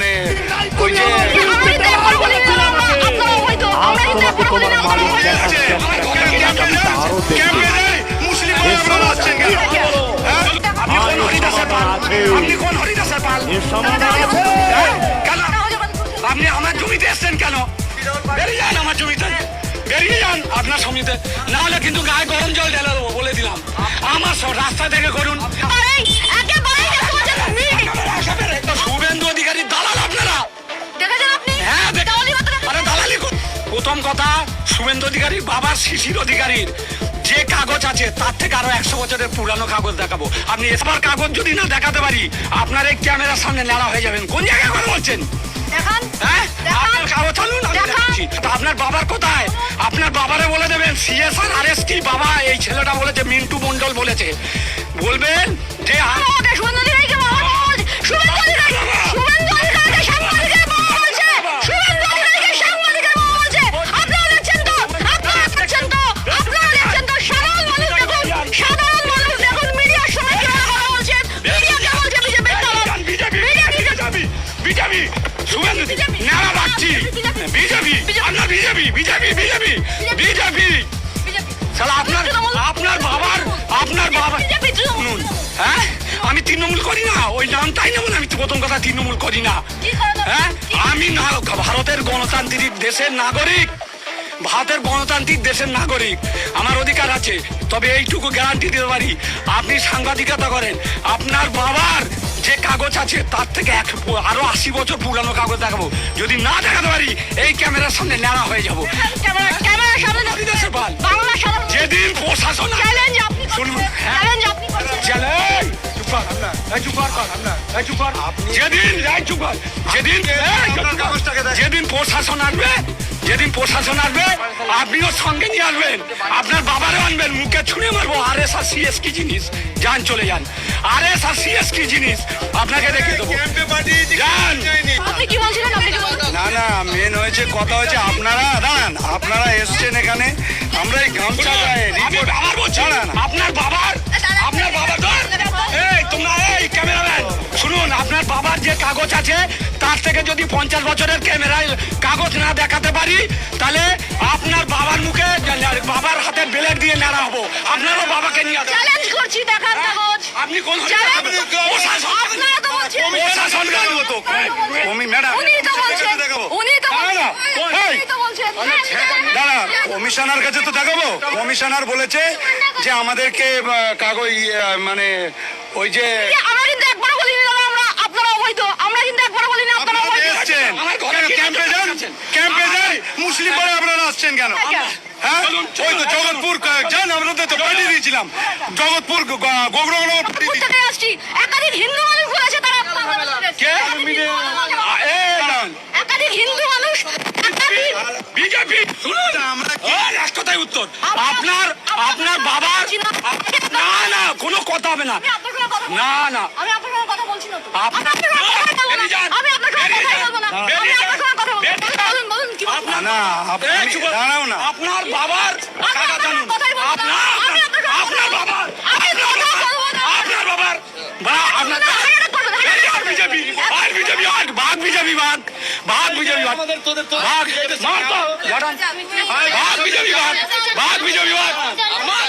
মানে ওই যে হ্যাঁ? আপনি হ্যাঁ? আমার জমিতে এসছেন কেন বেরিয়ে যান আমার জমিতে বেরিয়ে যান আপনার সমিতে না হলে কিন্তু গায়ে গরম জল ঢেলে দেবো বলে দিলাম আমার সব রাস্তা থেকে করুন অধিকারীর বাবার শিশির অধিকারীর যে কাগজ আছে তার থেকে আরও একশো বছরের পুরানো কাগজ দেখাবো। আপনি এসবার কাগজ যদি না দেখাতে পারি আপনার এই ক্যামেরার সামনে নেড়া হয়ে যাবেন। কোন জায়গায় কথা বলছেন? হ্যাঁ। আপনার কাগজ আনুন আমি। দেখাচ্ছি। আপনার বাবার কোথায়? আপনার বাবারে বলে দেবেন সিএসআর আর এস কি? বাবা এই ছেলেটা বলেছে মিন্টু মন্ডল বলেছে। বলবেন যে আ- বিজেপি বিজেপি বিজেপি। শালা আপনার আপনার বাবার আপনার বাবা বিজেপি তৃণমূল। শুনুন হ্যাঁ? আমি তৃণমূল করি না। ওই নামটাই নেব না আমি প্রথম কথা তৃণমূল করি না? হ্যাঁ? আমি না ভারতের গণতান্ত্রিক দেশের নাগরিক। ভারতের গণতান্ত্রিক দেশের নাগরিক। আমার অধিকার আছে। তবে এইটুকু গ্যারান্টি দিতে পারি। আপনি সাংবাদিকতা করেন। আপনার বাবার যে কাগজ আছে তার থেকে এক আরও আশি বছর পুরানো কাগজ দেখাবো। যদি না দেখাতে পারি এই ক্যামেরার সামনে ন্যাড়া হয়ে যাব। ক্যামেরা- ক্যামেরার সামনে যেদিন প্রশাসন আসবে যেদিন প্রশাসন আসবে আপনিও সঙ্গে নিয়ে আসবেন। আপনার বাবারও আনবেন মুখে ছুঁড়ে মারবো। আর এস আর সিএস কি জিনিস। যান চলে যান। আর এস আর সিএস কি জিনিস। আপনাকে দেখে দেবো। যান। আপনি কি কি না না মেন হয়েছে কথা হয়েছে আপনারা দাঁড়ান আপনারা এসছেন এখানে। আমরা এই গামছা গায়ে আপনার বাবার বাবার যে কাগজ আছে তার থেকে যদি পঞ্চাশ বছরের ক্যামেরায় কাগজ না দেখাতে পারি তাহলে আপনার বাবার মুখে বাবার হাতে ব্লেড দিয়ে নেড়া হব। আপনারও বাবাকে নিয়ে চ্যালেঞ্জ করছি দেখান কাগজ। আপনি কোন কমিশনার কাছে তো দেখাবো। কমিশনার বলেছে যে আমাদেরকে কাগজ মানে ওই যে আমরা কিন্তু একবার বলিনি দাদা আমরা আপনারা অবৈধ আমরা কিন্তু একবার বলিনি আপনারা আপনারা অবৈধ এসছেন আমার ঘরে কেন কে ক্যাম্পে যান আছেন? ক্যাম্পে যান মুসলিম বলে আপনারা আসছেন কেন হ্যাঁ? ওই তো জগৎপুর যান আমরা তো পাঠিয়ে দিয়েছিলাম। জগৎপুর আসছি। একাধিক হিন্দু মানুষ বলেছে তারা কে? একাধিক হিন্দু মানুষ বিজেপি শুনুন। আমরা কি- ওই রাষ্ট্রতাই উত্তর আপনার আপনার বাবার না না কোনো কথা হবে না না না আমি আপনার সঙ্গে কথা বলছি না তো। আমি আপনার কথা বলব না। আমি আপনার কথাই কথা বলব না। আপনার- না আপনি চুপ করুন। না আপনার বাবার কথাই বলব না। আপনার আমি আপনার সঙ্গে আপনার কথা বাবার আমি আপনার কথা বাবার বলব না। আপনার বাবার বা আপনার না, হাইরাট করবেন, হাইরাট আর বিজেপি আর বিজেপি আর ভাগ বিজেপি ভাগ ভাগ বিজেপি ভাগ ভাগ মার তো ভাগ বিজেপি ভাগ ভাগ বিজেপি ভাগ মার